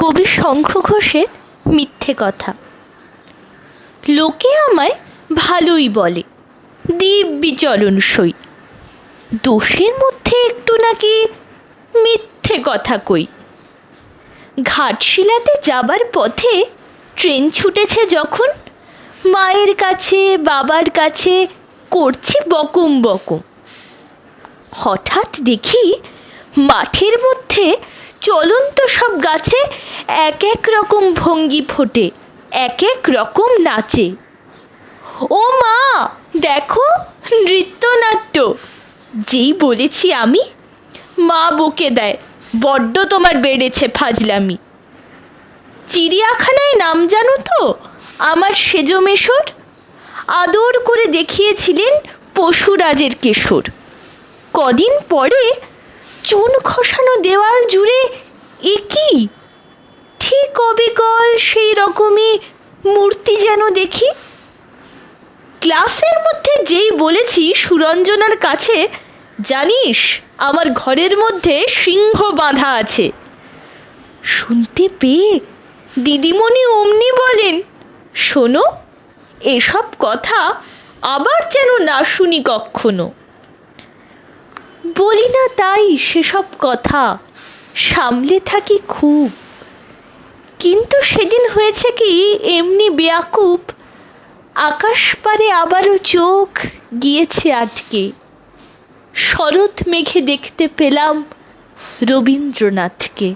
কবি শঙ্খ ঘোষের মিথ্যে কথা। লোকে আমায় ভালোই বলে, দিব্যি সই। দোষের মধ্যে একটু নাকি মিথ্যে কথা কই। ঘাটশিলাতে যাবার পথে ট্রেন ছুটেছে যখন, মায়ের কাছে, বাবার কাছে করছি বকুম বকুম। হঠাৎ দেখি মাঠের মধ্যে চলন্ত সব গাছে এক এক রকম ভঙ্গি ফোটে, এক এক রকম নাচে। ও মা, দেখো নৃত্যনাট্য। যেই বলেছি আমি, মা বকে দেয়, বড্ড তোমার বেড়েছে ফাজলামি। চিড়িয়াখানায় নাম জানো তো, আমার সেজ মেশর? আদর করে দেখিয়েছিলেন পশুরাজের কেশর। কদিন পরে চুন খসানো দেওয়াল জুড়ে এ কি? ঠিক অবিকল সেই রকমই মূর্তি যেন দেখি। ক্লাসের মধ্যে যেই বলেছি সুরঞ্জনার কাছে, জানিস আমার ঘরের মধ্যে সিংহ বাঁধা আছে। শুনতে পেয়ে দিদিমণি অমনি বলেন, শোনো, এসব কথা আবার যেন না শুনি কক্ষনো। বলি না তাই সেসব কথা। সামলে থাকি খুব। কিন্তু সেদিন হয়েছে কি, এমনি বেয়াকুব আকাশ পারে আবারও চোখ গিয়েছে আটকে। শরৎ মেঘে দেখতে পেলাম রবীন্দ্রনাথকে।